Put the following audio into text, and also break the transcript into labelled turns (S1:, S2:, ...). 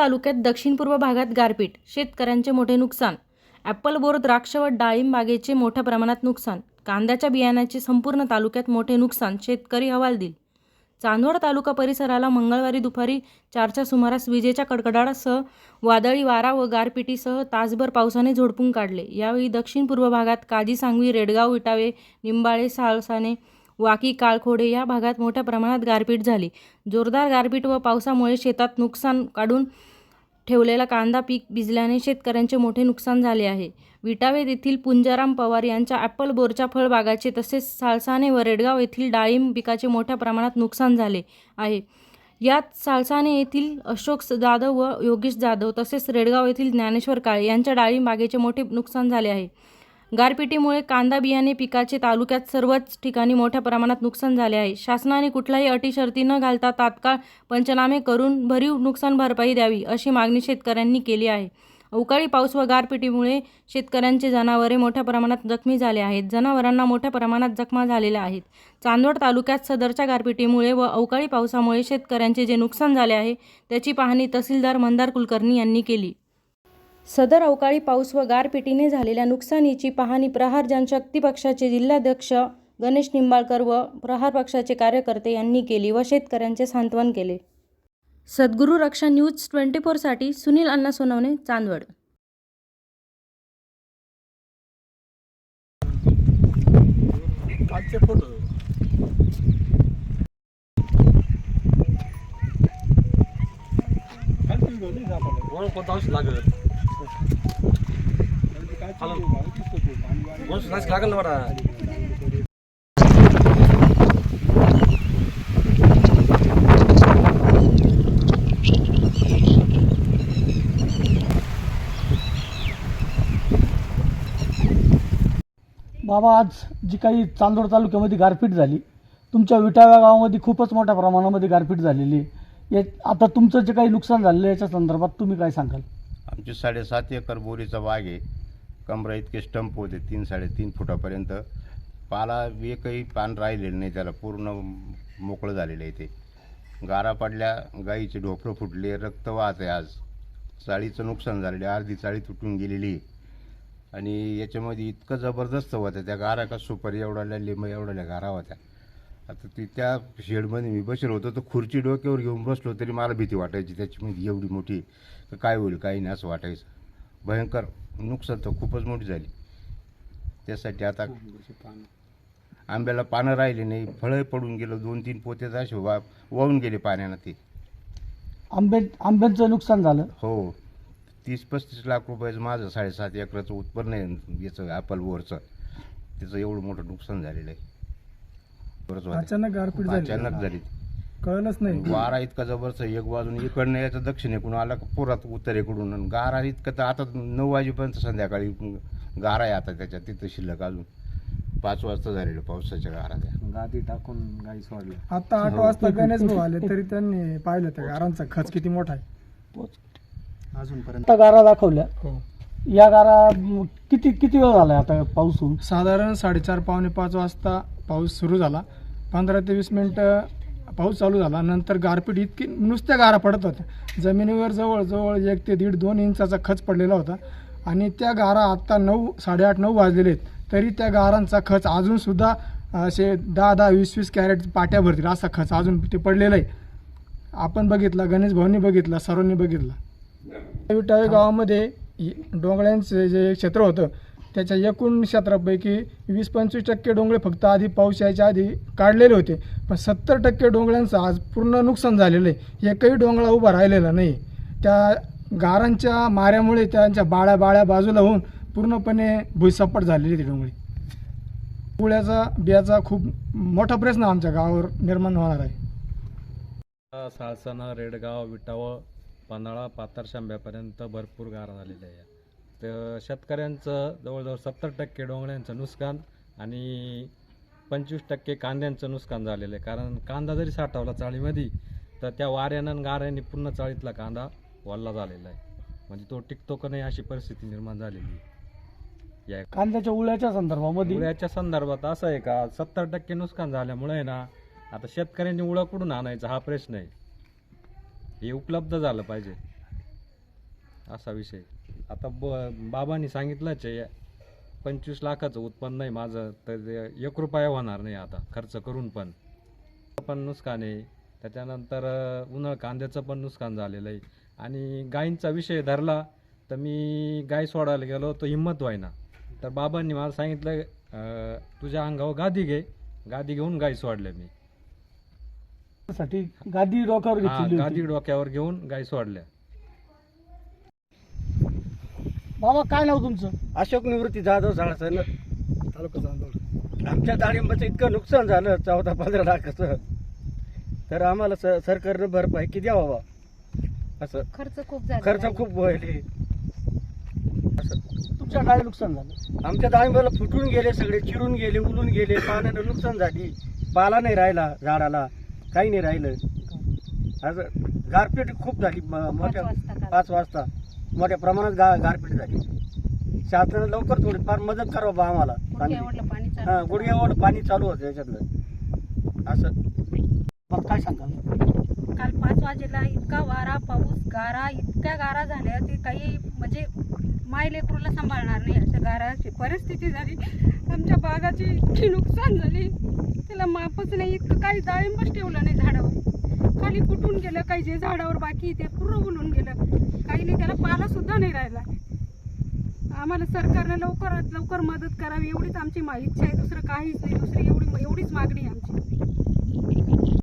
S1: तालुक्यात दक्षिण पूर्व भागात गारपीट शेतकऱ्यांचे मोठे नुकसान ॲपल बोर द्राक्ष व डाळिंब बागेचे मोठ्या प्रमाणात नुकसान कांद्याच्या बियाण्याचे संपूर्ण तालुक्यात मोठे नुकसान शेतकरी हवालदिल चांदवड तालुका परिसराला मंगळवारी दुपारी चारच्या सुमारास विजेच्या कडकडाटासह वादळी वारा व गारपिटीसह तासभर पावसाने झोडपून काढले. यावेळी दक्षिण पूर्व भागात काजी सांगवी रेडगाव विटावे निंबाळे साळसाने वाकी काळखोडे या भागात मोठ्या प्रमाणात गारपीट झाली. जोरदार गारपीट व पावसामुळे शेतात नुकसान काढून ठेवलेला कांदा पीक भिजल्याने शेतकऱ्यांचे मोठे नुकसान झाले आहे. विटावे येथील पुंजाराम पवार यांच्या ॲपल बोरच्या फळबागाचे तसेच साळसाने व रेडगाव येथील डाळिंब पिकाचे मोठ्या प्रमाणात नुकसान झाले आहे. यात साळसाने येथील अशोक जाधव व योगेश जाधव तसेच रेडगाव येथील ज्ञानेश्वर काळे यांच्या डाळिंब बागेचे मोठे नुकसान झाले आहे. गारपिटीमुळे कांदा बियाणे पिकाचे तालुक्यात सर्वच ठिकाणी मोठ्या प्रमाणात नुकसान झाले आहे. शासनाने कुठलाही अटी शर्ती न घालता तात्काळ पंचनामे करून भरीव नुकसान भरपाई द्यावी अशी मागणी शेतकऱ्यांनी केली आहे. अवकाळी पाऊस व गारपिटीमुळे शेतकऱ्यांचे जनावरे मोठ्या प्रमाणात जखमी झाले आहेत. जनावरांना मोठ्या प्रमाणात जखमा झालेल्या आहेत. चांदवड तालुक्यात सदरच्या गारपिटीमुळे व अवकाळी पावसामुळे शेतकऱ्यांचे जे नुकसान झाले आहे त्याची पाहणी तहसीलदार मंदार कुलकर्णी यांनी केली. सदर अवकाळी पाऊस व गारपिटीने झालेल्या नुकसानीची पाहणी प्रहार जनशक्ती पक्षाचे जिल्हाध्यक्ष गणेश निंबाळकर व प्रहार पक्षाचे कार्यकर्ते यांनी केली व शेतकऱ्यांचे सांत्वन केले. सद्गुरू रक्षा न्यूज ट्वेंटी फोरसाठी सुनील अण्णा सोनवणे चांदवड.
S2: आजचे फोटो. कोणता औषध लागेल? ना
S3: बाबा आज जी काही चांदोड तालुक्यामध्ये गारपीट झाली तुमच्या विटाव्या गावामध्ये खूपच मोठ्या प्रमाणामध्ये गारपीट झालेली आहे. या आता तुमचं जे काही नुकसान झालेलं आहे याच्या संदर्भात तुम्ही काय सांगाल?
S4: आमची साडेसात एकर बोरीचा बाग आहे. कमरा इतके स्टंप होते तीन साडेतीन फुटापर्यंत. पाला एकही पान राहिलेलं नाही त्याला पूर्ण मोकळं झालेलं आहे ते. गारा पडल्या गाईचे ढोपरं फुटले रक्त वाहत आहे आज. चाळीचं नुकसान झालेलं आहे अर्धी चाळी तुटून गेलेली आहे. आणि याच्यामध्ये इतकं जबरदस्त होतं त्या गारा का सुपारी एवढाल्या लिंब एवढाल्या गारा होत्या. आता ती त्या शेडमध्ये मी बसलो होतो तर खुर्ची डोक्यावर घेऊन बसलो तरी मला भीती वाटायची त्याच्यामध्ये एवढी मोठी तर काय होईल काही नाही असं वाटायचं. भयंकर नुकसान तर खूपच मोठी झाली. त्यासाठी आता आंब्याला पानं राहिली नाही फळं पडून गेलं दोन तीन पोते असे वा वाहून गेले पाण्यानं ते.
S3: आंबे आंब्यांचं नुकसान झालं?
S4: हो. तीस पस्तीस लाख रुपयाचं माझं साडेसात एकराचं उत्पन्न आहे याचं ॲपल बोरचं त्याचं एवढं मोठं नुकसान झालेलं आहे.
S5: अचानक गारपीट झाली.
S4: अचानक झाली.
S5: कळलंच नाही.
S4: वारा इतका जबरदस्त एक बाजून इकडनं याचं दक्षिणेकडून आला का पुरात उत्तरेकडून. आणि गारा इतकं तर आता नऊ वाजेपर्यंत संध्याकाळी गारा आहे आता त्याच्यात. तिथं शिल्लक अजून पाच वाजता झालेलं पावसाच्या गारा त्या
S2: गादी टाकून गाई सोडल्या
S5: आता आठ वाजता गणेश भाऊ आले तरी त्यांनी पाहिलं त्या गारांचा खच किती मोठा आहे.
S2: अजूनपर्यंत.
S3: आता गारा दाखवल्या.
S5: हो.
S3: या गारा किती किती वेळ झाला आता पाऊस होऊन?
S5: साधारण साडेचार पावणे पाच वाजता पाऊस सुरू झाला. पंधरा ते वीस मिनटं पाऊस चालू झाला. नंतर गारपीट इतकी नुसत्या गारा पडत होत्या. जमिनीवर जवळजवळ एक ते दीड दोन इंचाचा खच पडलेला होता. आणि त्या गारा आत्ता नऊ साडेआठ नऊ वाजलेले आहेत. तरी त्या गारांचा खच अजूनसुद्धा असे दहा दहा वीस वीस कॅरेट पाट्या भरतील. असा खच अजून ते पडलेला आहे. आपण बघितला गणेश भाऊंनी बघितला सर्वांनी बघितला. विटावे गावामध्ये डोंगळ्यांचं जे क्षेत्र होतं त्याच्या एकूण क्षेत्रापैकी वीस पंचवीस टक्के डोंगळे फक्त आधी पाऊस यायच्या आधी काढलेले होते. पण सत्तर टक्के डोंगळ्यांचं आज पूर्ण नुकसान झालेलं आहे. एकही डोंगळा उभा राहिलेला नाही. त्या गारांच्या माऱ्यामुळे त्यांच्या बाळ्या बाळ्या बाजूला होऊन पूर्णपणे भुईसपाट झालेली ती डोंगळी पुळ्याचा बियाचा खूप मोठा प्रश्न आमच्या गावावर निर्माण होणार आहे.
S2: साळसाना रेडगाव विटावं पन्हाळा पातार शांब्यापर्यंत भरपूर गारा झालेल्या आहे. तर शेतकऱ्यांचं जवळजवळ सत्तर टक्के डोंगळ्यांचं नुकसान आणि पंचवीस टक्के कांद्यांचं नुकसान झालेलं आहे. कारण कांदा जरी साठवला चाळीमध्ये तर त्या वाऱ्यानं गाऱ्याने पूर्ण चाळीतला कांदा वल्ला झालेला आहे. म्हणजे तो टिकतो का नाही अशी परिस्थिती निर्माण झालेली आहे. या
S3: कांद्याच्या उळ्याच्या संदर्भामध्ये?
S2: उळ्याच्या संदर्भात असं आहे का? सत्तर टक्के नुकसान झाल्यामुळे आहे ना आता शेतकऱ्यांनी उळं कुठून आणायचं हा प्रश्न आहे. हे उपलब्ध झालं पाहिजे. असा विषय आता ब बाबांनी सांगितलंच आहे पंचवीस लाखाचं उत्पन्न आहे माझं तर एक रुपया होणार नाही आता खर्च करून पण. पण नुकसान आहे. त्याच्यानंतर उन्हाळ कांद्याचं पण नुकसान झालेलं आहे. आणि गायींचा विषय धरला तर मी गाय सोडायला गेलो तो हिंमत व्हायना तर बाबांनी मला सांगितलं तुझ्या अंगावर गादी घे. गादी घेऊन गाय सोडल्या मी.
S3: साठी गादी डोक्यावर
S2: हा, गादी डोक्यावर घेऊन गाय सोडल्या.
S3: बाबा काय नाव तुमचं?
S6: अशोक निवृत्ती जाधव झाडाचं
S5: तालुका चांदोड
S6: आमच्या डाळिंबाचं इतकं नुकसान झालं चौदा पंधरा लाखाचं. तर आम्हाला स सरकारनं भरपाई किती द्यावा बा असं.
S7: खर्च खूप झाला.
S6: खर्च खूप व्हायले.
S3: तुमच्या काय नुकसान झालं?
S6: आमच्या डाळिंबाला फुटून गेले सगळे चिरून गेले उलून गेले पाण्यानं नुकसान झाली. पाला नाही राहिला झाडाला काही नाही राहिलं. असं. गारपीट खूप झाली म- मोठ्या
S7: वाजता काल.
S6: पाच वाजता. मोठ्या प्रमाणात गा गारपीट झाली. शासनानं लवकर थोडी फार मदत करावं बा आम्हाला.
S7: गुडघ्यावरलं पाणी चालू
S6: हा. गुडघ्यावर पाणी चालू होतं याच्यातलं. असं.
S3: मग काय सांगाल?
S7: काल पाच वाजेला इतका वारा पाऊस गारा इतक्या गारा झाल्या ते काही म्हणजे माय लेकरूला सांभाळणार नाही. अशा गाराची परिस्थिती झाली. आमच्या बागाची इतकी नुकसान झाली. त्याला मापच नाही इतकं काही डाळिंबच ठेवलं नाही झाडावर. खाली कुठून गेलं काही जे झाडावर बाकी ते पूर्ण उलून गेलं. काही नाही त्याला पाला सुद्धा नाही राहिला. आम्हाला सरकारने लवकरात लवकर मदत करावी एवढीच आमची इच्छा आहे. दुसरं काहीच नाही दुसरी एवढी एवढीच मागणी आहे आमची.